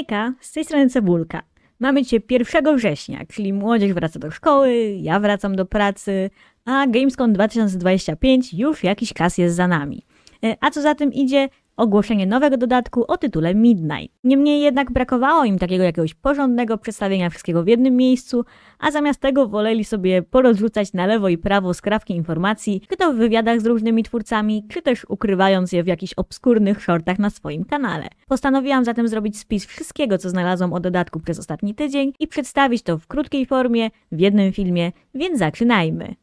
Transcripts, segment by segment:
Hejka, z tej strony Cebulka. Mamy dzisiaj 1 września, czyli młodzież wraca do szkoły, ja wracam do pracy, a Gamescom 2025 już jakiś czas jest za nami. E, A co za tym idzie, ogłoszenie nowego dodatku o tytule Midnight. Niemniej jednak brakowało im takiego jakiegoś porządnego przedstawienia wszystkiego w jednym miejscu, a zamiast tego woleli sobie porozrzucać na lewo i prawo skrawki informacji, czy to w wywiadach z różnymi twórcami, czy też ukrywając je w jakichś obskurnych shortach na swoim kanale. Postanowiłam zatem zrobić spis wszystkiego, co znalazłam o dodatku przez ostatni tydzień i przedstawić to w krótkiej formie, w jednym filmie, więc zaczynajmy.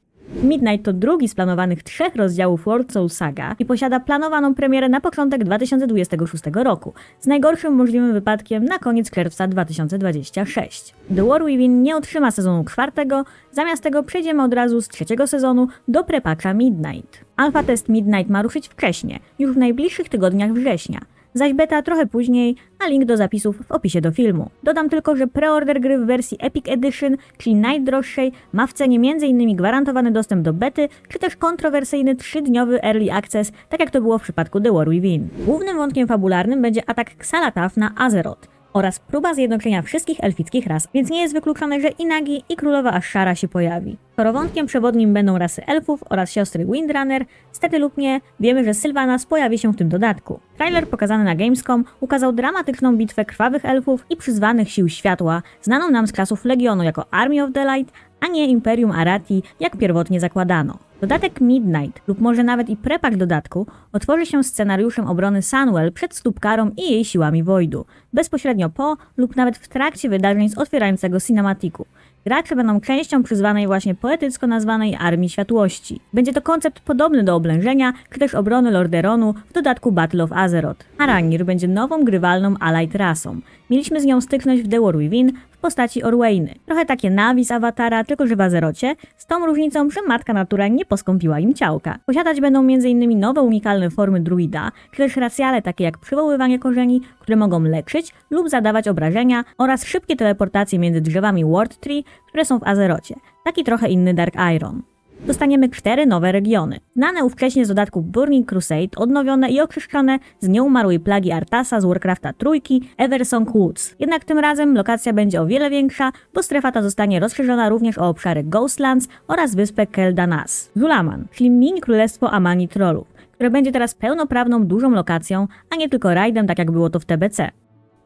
Midnight to drugi z planowanych trzech rozdziałów World Soul Saga i posiada planowaną premierę na początek 2026 roku, z najgorszym możliwym wypadkiem na koniec czerwca 2026. The War Within nie otrzyma sezonu czwartego, zamiast tego przejdziemy od razu z trzeciego sezonu do prepatcha Midnight. Alpha test Midnight ma ruszyć wcześnie, już w najbliższych tygodniach września zaś beta trochę później, a link do zapisów w opisie do filmu. Dodam tylko, że preorder gry w wersji Epic Edition, czyli najdroższej, ma w cenie m.in. gwarantowany dostęp do bety, czy też kontrowersyjny 3-dniowy Early Access, tak jak to było w przypadku The War Within. Głównym wątkiem fabularnym będzie atak Xalatath na Azeroth oraz próba zjednoczenia wszystkich elfickich ras, więc nie jest wykluczone, że Inagi i królowa Ashara się pojawi. Skoro wątkiem przewodnim będą rasy elfów oraz siostry Windrunner, stety lub nie, wiemy, że Sylvanas pojawi się w tym dodatku. Trailer pokazany na Gamescom ukazał dramatyczną bitwę krwawych elfów i przyzwanych sił światła, znaną nam z klasów Legionu jako Army of the Light, a nie Imperium Arati, jak pierwotnie zakładano. Dodatek Midnight lub może nawet i prepak dodatku otworzy się scenariuszem obrony Sunwell przed Stupkarą i jej siłami Voidu, bezpośrednio po lub nawet w trakcie wydarzeń z otwierającego cinematiku. Gracze będą częścią przyzwanej właśnie poetycko nazwanej Armii Światłości. Będzie to koncept podobny do oblężenia, czy też obrony Lorderonu w dodatku Battle of Azeroth. Arangir będzie nową grywalną allied rasą. Mieliśmy z nią styknąć w The War Within w postaci Orwayny. Trochę takie Navi z Awatara, tylko że w Azerocie, z tą różnicą, że matka natura nie poskąpiła im ciałka. Posiadać będą m.in. nowe unikalne formy druida, czy też racjale takie jak przywoływanie korzeni, które mogą leczyć lub zadawać obrażenia oraz szybkie teleportacje między drzewami Ward Tree, które są w Azerocie. Taki trochę inny Dark Iron. Dostaniemy cztery nowe regiony. Znane ówcześnie z dodatku Burning Crusade, odnowione i oczyszczone z nieumarłej plagi Artasa z Warcrafta trójki Eversong Woods. Jednak tym razem lokacja będzie o wiele większa, bo strefa ta zostanie rozszerzona również o obszary Ghostlands oraz wyspę Keldanas. Zulaman, czyli mini królestwo Amani Trollów, które będzie teraz pełnoprawną dużą lokacją, a nie tylko rajdem, tak jak było to w TBC.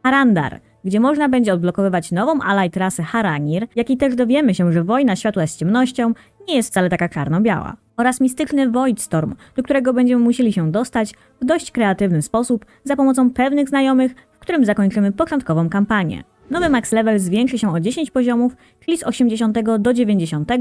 Arandar, gdzie można będzie odblokowywać nową allied rasę Harangir, jak i też dowiemy się, że wojna światła z ciemnością nie jest wcale taka czarno-biała. Oraz mistyczny Voidstorm, do którego będziemy musieli się dostać w dość kreatywny sposób za pomocą pewnych znajomych, w którym zakończymy początkową kampanię. Nowy max level zwiększy się o 10 poziomów, czyli z 80 do 90,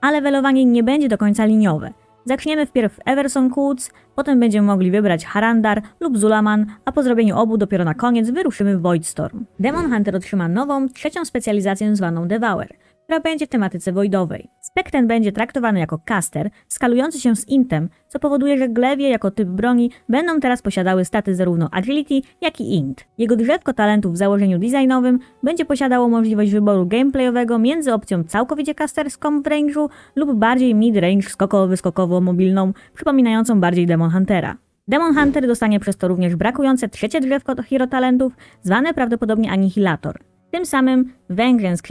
a levelowanie nie będzie do końca liniowe. Zaczniemy wpierw w Eversong Woods, potem będziemy mogli wybrać Harandar lub Zulaman, a po zrobieniu obu dopiero na koniec wyruszymy w Voidstorm. Demon Hunter otrzyma nową, trzecią specjalizację zwaną Devour, która będzie w tematyce voidowej. Spek ten będzie traktowany jako caster, skalujący się z intem, co powoduje, że glewie jako typ broni będą teraz posiadały staty zarówno agility, jak i int. Jego drzewko talentów w założeniu designowym będzie posiadało możliwość wyboru gameplayowego między opcją całkowicie casterską w range'u lub bardziej mid-range skokowo-wyskokowo-mobilną, przypominającą bardziej Demon Huntera. Demon Hunter dostanie przez to również brakujące trzecie drzewko do hero talentów, zwane prawdopodobnie Anihilator. Tym samym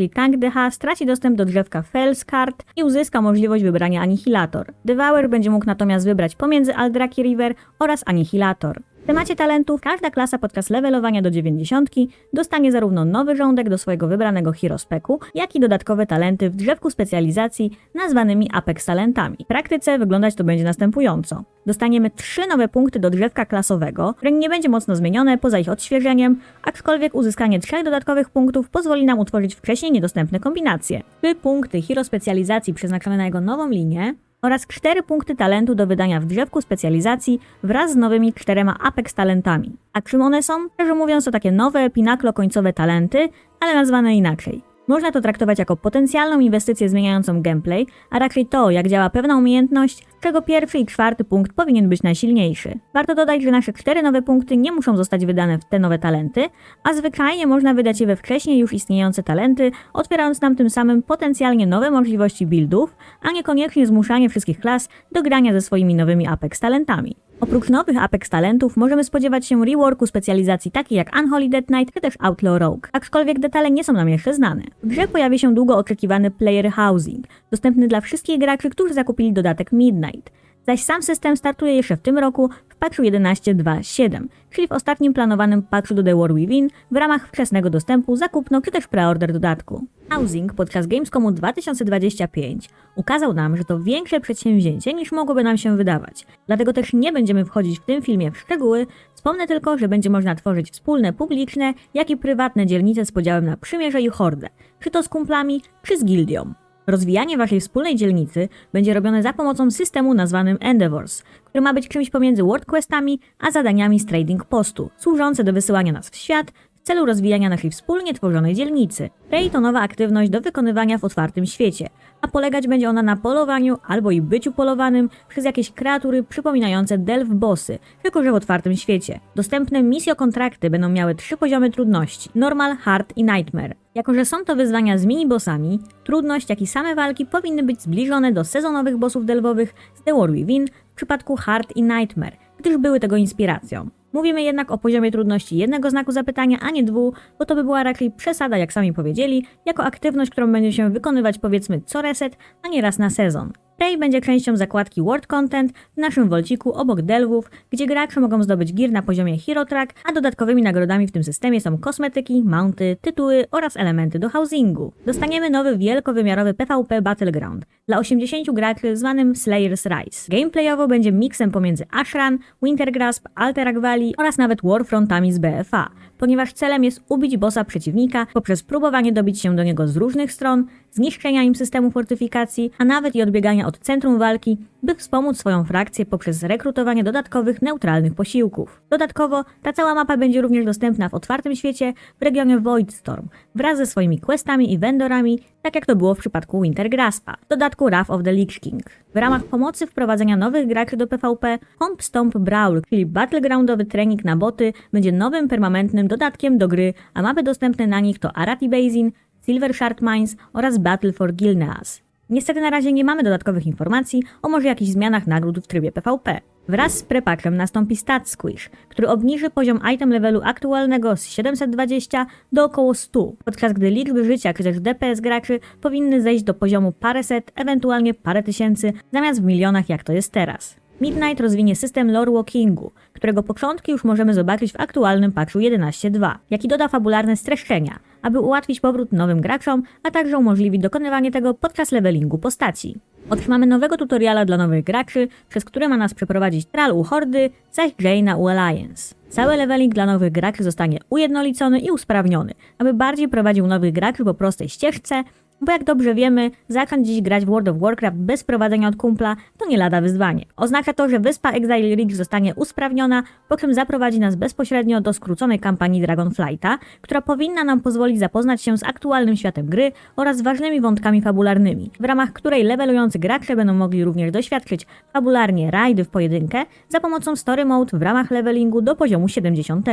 Tank DH, straci dostęp do drzewka Fellscard i uzyska możliwość wybrania Anihilator. Devour będzie mógł natomiast wybrać pomiędzy Aldraki River oraz Anihilator. W temacie talentów każda klasa podczas levelowania do 90 dostanie zarówno nowy rządek do swojego wybranego hero speku, jak i dodatkowe talenty w drzewku specjalizacji nazwanymi Apex talentami. W praktyce wyglądać to będzie następująco. Dostaniemy trzy nowe punkty do drzewka klasowego, które nie będzie mocno zmienione poza ich odświeżeniem, aczkolwiek uzyskanie trzech dodatkowych punktów pozwoli nam utworzyć wcześniej niedostępne kombinacje. Trzy punkty hero specjalizacji przeznaczone na jego nową linię oraz 4 punkty talentu do wydania w drzewku specjalizacji wraz z nowymi czterema Apex talentami. A czym one są? Szczerze mówiąc to takie nowe, pinaklo końcowe talenty, ale nazwane inaczej. Można to traktować jako potencjalną inwestycję zmieniającą gameplay, a raczej to, jak działa pewna umiejętność, czego pierwszy i czwarty punkt powinien być najsilniejszy. Warto dodać, że nasze cztery nowe punkty nie muszą zostać wydane w te nowe talenty, a zwyczajnie można wydać je we wcześniej już istniejące talenty, otwierając nam tym samym potencjalnie nowe możliwości buildów, a niekoniecznie zmuszanie wszystkich klas do grania ze swoimi nowymi Apex talentami. Oprócz nowych Apex talentów możemy spodziewać się reworku specjalizacji takich jak Unholy Dead Knight czy też Outlaw Rogue, aczkolwiek detale nie są nam jeszcze znane. W grze pojawi się długo oczekiwany Player Housing, dostępny dla wszystkich graczy, którzy zakupili dodatek Midnight. Zaś sam system startuje jeszcze w tym roku w patchu 11.2.7, czyli w ostatnim planowanym patchu do The War Within w ramach wczesnego dostępu, zakupno czy też preorder dodatku. Housing podczas Gamescomu 2025 ukazał nam, że to większe przedsięwzięcie niż mogłoby nam się wydawać. Dlatego też nie będziemy wchodzić w tym filmie w szczegóły, wspomnę tylko, że będzie można tworzyć wspólne, publiczne, jak i prywatne dzielnice z podziałem na przymierze i hordę, czy to z kumplami, czy z gildią. Rozwijanie waszej wspólnej dzielnicy będzie robione za pomocą systemu nazwanym Endeavors, który ma być czymś pomiędzy WordQuestami a zadaniami z Trading Postu, służące do wysyłania nas w świat w celu rozwijania naszej wspólnie tworzonej dzielnicy. Ray to nowa aktywność do wykonywania w otwartym świecie, a polegać będzie ona na polowaniu albo i byciu polowanym przez jakieś kreatury przypominające delf bossy, tylko że w otwartym świecie. Dostępne misjokontrakty będą miały trzy poziomy trudności: Normal, Hard i Nightmare. Jako, że są to wyzwania z mini-bossami, trudność jak i same walki powinny być zbliżone do sezonowych bossów delwowych z The War Within w przypadku Hard i Nightmare, gdyż były tego inspiracją. Mówimy jednak o poziomie trudności jednego znaku zapytania, a nie dwóch, bo to by była raczej przesada, jak sami powiedzieli, jako aktywność, którą będzie się wykonywać powiedzmy co reset, a nie raz na sezon. Prey będzie częścią zakładki World Content w naszym wolciku obok delwów, gdzie gracze mogą zdobyć gear na poziomie Hero Track, a dodatkowymi nagrodami w tym systemie są kosmetyki, mounty, tytuły oraz elementy do housingu. Dostaniemy nowy wielkowymiarowy PvP Battleground dla 80 graczy zwanym Slayer's Rise. Gameplayowo będzie miksem pomiędzy Ashran, Wintergrasp, Alterac Valley oraz nawet Warfrontami z BFA, ponieważ celem jest ubić bossa przeciwnika poprzez próbowanie dobić się do niego z różnych stron, zniszczenia im systemu fortyfikacji, a nawet i odbiegania od centrum walki, by wspomóc swoją frakcję poprzez rekrutowanie dodatkowych neutralnych posiłków. Dodatkowo ta cała mapa będzie również dostępna w otwartym świecie w regionie Voidstorm wraz ze swoimi questami i vendorami, tak jak to było w przypadku Wintergraspa. W dodatku Wrath of the Lich King. W ramach pomocy wprowadzenia nowych graczy do PvP, Comp Stomp Brawl, czyli battlegroundowy trening na boty, będzie nowym permanentnym dodatkiem do gry, a mapy dostępne na nich to Arati Basin, Silver Shard Mines oraz Battle for Gilneas. Niestety na razie nie mamy dodatkowych informacji o może jakichś zmianach nagród w trybie PvP. Wraz z prepackiem nastąpi Stat Squish, który obniży poziom item levelu aktualnego z 720 do około 100, podczas gdy liczby życia też DPS graczy powinny zejść do poziomu paręset, ewentualnie parę tysięcy, zamiast w milionach jak to jest teraz. Midnight rozwinie system lore walkingu, którego początki już możemy zobaczyć w aktualnym patchu 11.2, jaki doda fabularne streszczenia, aby ułatwić powrót nowym graczom, a także umożliwić dokonywanie tego podczas levelingu postaci. Otrzymamy nowego tutoriala dla nowych graczy, przez który ma nas przeprowadzić Tral u Hordy, zaś Jaina u Alliance. Cały leveling dla nowych graczy zostanie ujednolicony i usprawniony, aby bardziej prowadził nowych graczy po prostej ścieżce, bo jak dobrze wiemy, zacząć dziś grać w World of Warcraft bez prowadzenia od kumpla to nie lada wyzwanie. Oznacza to, że wyspa Exile Ridge zostanie usprawniona, po czym zaprowadzi nas bezpośrednio do skróconej kampanii Dragonflighta, która powinna nam pozwolić zapoznać się z aktualnym światem gry oraz ważnymi wątkami fabularnymi, w ramach której levelujący gracze będą mogli również doświadczyć fabularnie rajdy w pojedynkę za pomocą Story Mode w ramach levelingu do poziomu 70.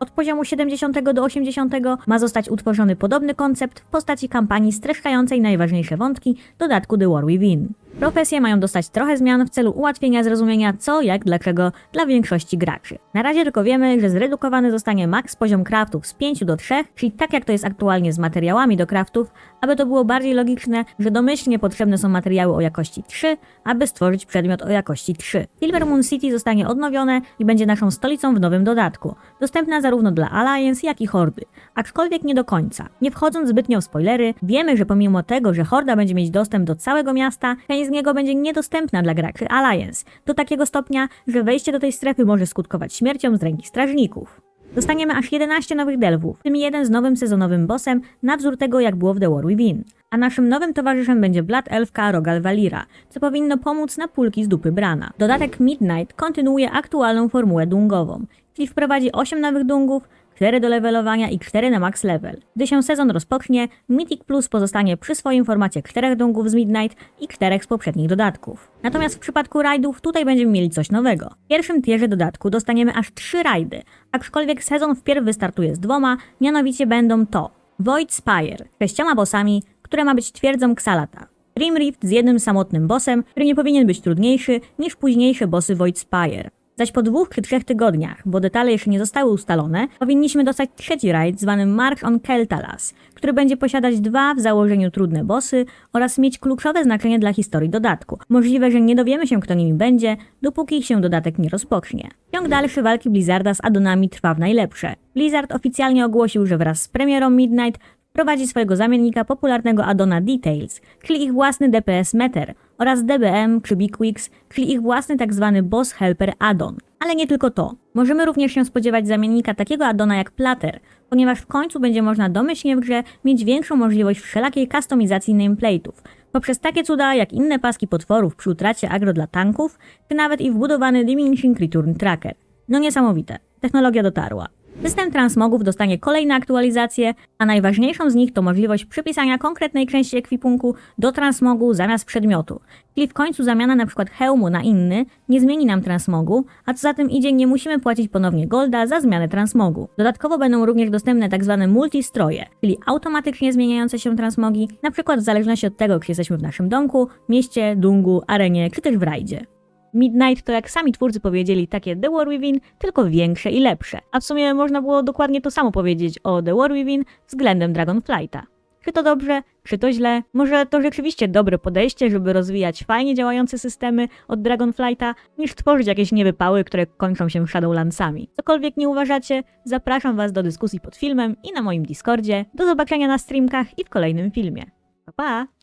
Od poziomu 70 do 80 ma zostać utworzony podobny koncept w postaci kampanii streszczającej najważniejsze wątki dodatku The War Within. Profesje mają dostać trochę zmian w celu ułatwienia zrozumienia co, jak, dlaczego dla większości graczy. Na razie tylko wiemy, że zredukowany zostanie max poziom craftów z 5 do 3, czyli tak jak to jest aktualnie z materiałami do craftów, aby to było bardziej logiczne, że domyślnie potrzebne są materiały o jakości 3, aby stworzyć przedmiot o jakości 3. Silver Moon City zostanie odnowione i będzie naszą stolicą w nowym dodatku, dostępna zarówno dla Alliance, jak i Hordy, aczkolwiek nie do końca. Nie wchodząc zbytnio w spoilery, wiemy, że pomimo tego, że Horda będzie mieć dostęp do całego miasta, część z niego będzie niedostępna dla graczy Alliance, do takiego stopnia, że wejście do tej strefy może skutkować śmiercią z ręki strażników. Dostaniemy aż 11 nowych delwów, w tym jeden z nowym sezonowym bossem, na wzór tego jak było w The War Within. A naszym nowym towarzyszem będzie Blood Elfka Rogal Valira, co powinno pomóc na pulki z dupy Brana. Dodatek Midnight kontynuuje aktualną formułę dungową, czyli wprowadzi 8 nowych dungów, 4 do levelowania i 4 na max level. Gdy się sezon rozpocznie, Mythic Plus pozostanie przy swoim formacie 4 dungów z Midnight i 4 z poprzednich dodatków. Natomiast w przypadku rajdów tutaj będziemy mieli coś nowego. W pierwszym tierze dodatku dostaniemy aż 3 rajdy, aczkolwiek sezon wpierw wystartuje z dwoma, mianowicie będą to Void Spire z sześcioma bossami, które ma być twierdzą Xalata. Dream Rift z jednym samotnym bossem, który nie powinien być trudniejszy niż późniejsze bossy Void Spire. Zaś po dwóch czy trzech tygodniach, bo detale jeszcze nie zostały ustalone, powinniśmy dostać trzeci rajd zwany March on Keltalas, który będzie posiadać dwa w założeniu trudne bossy oraz mieć kluczowe znaczenie dla historii dodatku. Możliwe, że nie dowiemy się kto nimi będzie, dopóki się dodatek nie rozpocznie. Ciąg dalszy walki Blizzarda z addonami trwa w najlepsze. Blizzard oficjalnie ogłosił, że wraz z premierą Midnight prowadzi swojego zamiennika popularnego addona Details, czyli ich własny DPS Meter oraz DBM czy Bigwix, czyli ich własny tzw. Boss Helper addon. Ale nie tylko to. Możemy również się spodziewać zamiennika takiego addona jak Plater, ponieważ w końcu będzie można domyślnie w grze mieć większą możliwość wszelakiej kustomizacji nameplate'ów, poprzez takie cuda jak inne paski potworów przy utracie agro dla tanków, czy nawet i wbudowany Diminishing Return Tracker. No niesamowite. Technologia dotarła. System transmogów dostanie kolejne aktualizacje, a najważniejszą z nich to możliwość przypisania konkretnej części ekwipunku do transmogu zamiast przedmiotu. Czyli w końcu zamiana np. hełmu na inny nie zmieni nam transmogu, a co za tym idzie nie musimy płacić ponownie golda za zmianę transmogu. Dodatkowo będą również dostępne tzw. multistroje, czyli automatycznie zmieniające się transmogi, np. w zależności od tego, czy jesteśmy w naszym domku, mieście, dungu, arenie czy też w rajdzie. Midnight to jak sami twórcy powiedzieli takie The War Within, tylko większe i lepsze. A w sumie można było dokładnie to samo powiedzieć o The War Within względem Dragonflighta. Czy to dobrze, czy to źle? Może to rzeczywiście dobre podejście, żeby rozwijać fajnie działające systemy od Dragonflighta, niż tworzyć jakieś niewypały, które kończą się Shadowlandsami. Cokolwiek nie uważacie, zapraszam Was do dyskusji pod filmem i na moim Discordzie. Do zobaczenia na streamkach i w kolejnym filmie. Pa pa!